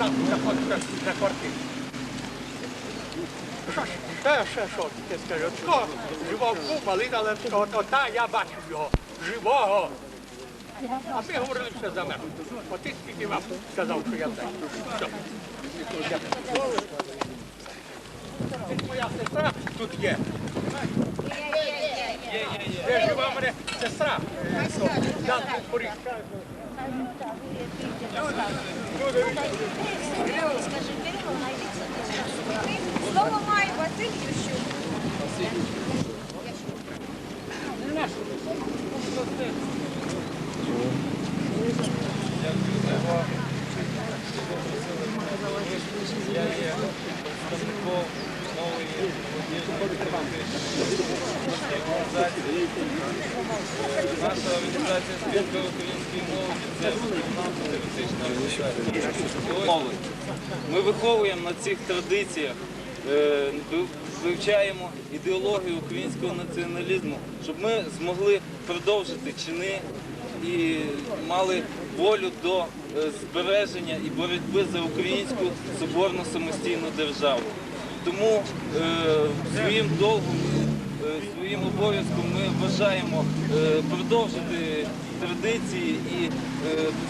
нам на квартиру. Що ж, ще, що ти скажеш? Що, живого малина, але то та, я бачив його, живого. А ми говорили все за мене. От ти вам сказав, що я. Все. Ти Моя сестра тут є. Де жива мене сестра? Тут поріг. Слово має Василь Ющук. Я є представником нової Наша організація спілка української молоді це. Ми виховуємо на цих традиціях, е, вивчаємо ідеологію українського націоналізму, щоб ми змогли продовжити чини і мали волю до е, збереження і боротьби за українську соборну самостійну державу. Тому своїм долгом, е, своїм обов'язком ми вважаємо е, продовжити традиції і е,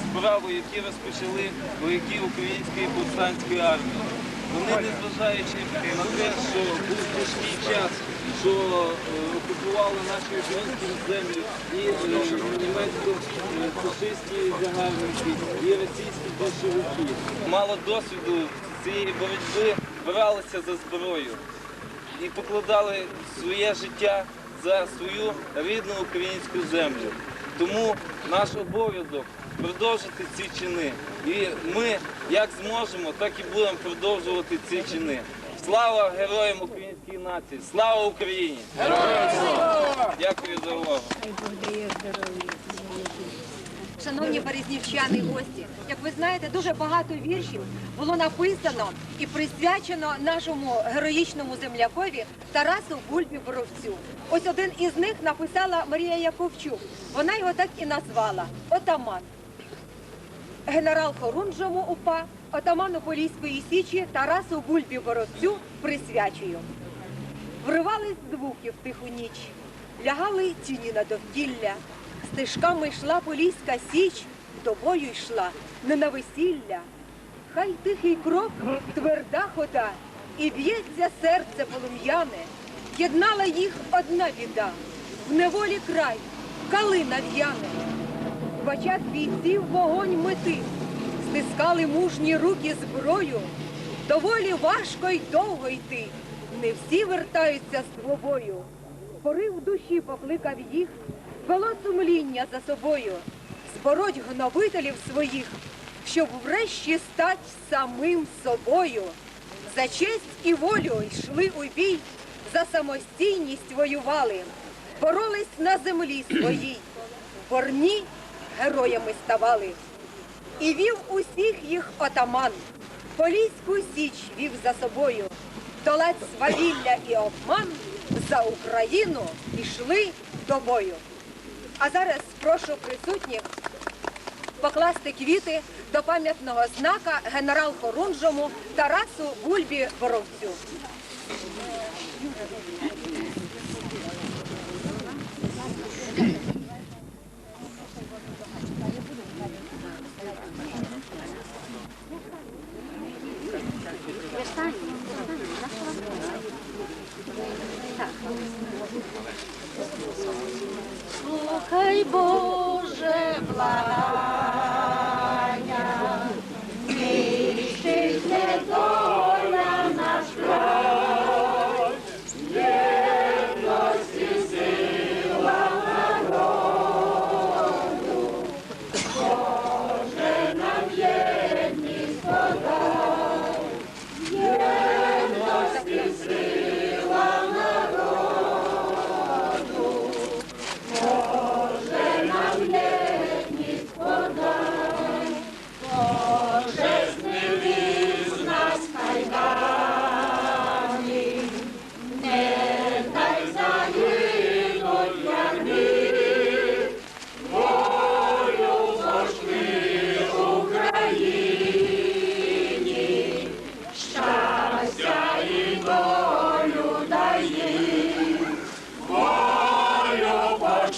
справи, які розпочали вояки української повстанської армії. Вони, незважаючи на те, що був тяжкий час, що е, окупували наші українські землі і е, німецько-фашистські загарбники, і російські большевики. Мало досвіду цієї боротьби бралися за зброю і покладали своє життя за свою рідну українську землю. Тому наш обов'язок продовжити ці чини. І ми як зможемо, так і будемо продовжувати ці чини. Слава героям української нації! Слава Україні! Героям слава! Дякую за увагу. Шановні березнівчани гості, як ви знаєте, дуже багато віршів було написано і присвячено нашому героїчному землякові Тарасу Бульбі Боровцю. Ось один із них написала Марія Яковчук. Вона його так і назвала Отаман. Генерал Хорунжому УПА, отаману Поліської січі Тарасу Бульбі Боровцю присвячую. Вривались звуки в тиху ніч, лягали тіні на довкілля, стежками йшла поліська січ, до бою йшла не на весілля. Хай тихий крок, тверда хода, і б'ється серце полум'яне, єднала їх одна біда, в неволі край, калина в'яне. Очах бійців вогонь мети, стискали мужні руки зброю. Доволі важко й довго йти. Не всі вертаються з двобою. Порив душі покликав їх, вело сумління за собою, збороть гнобителів своїх, щоб врешті стать самим собою. За честь і волю йшли у бій, за самостійність воювали, боролись на землі своїй, в борні героями ставали. І вів усіх їх отаман, Поліську січ вів за собою, долать свавілля і обман, за Україну пішли до бою. А зараз прошу присутніх покласти квіти до пам'ятного знака генерал Хорунжому Тарасу Бульбі Боровцю. Слухай, Боже, благання,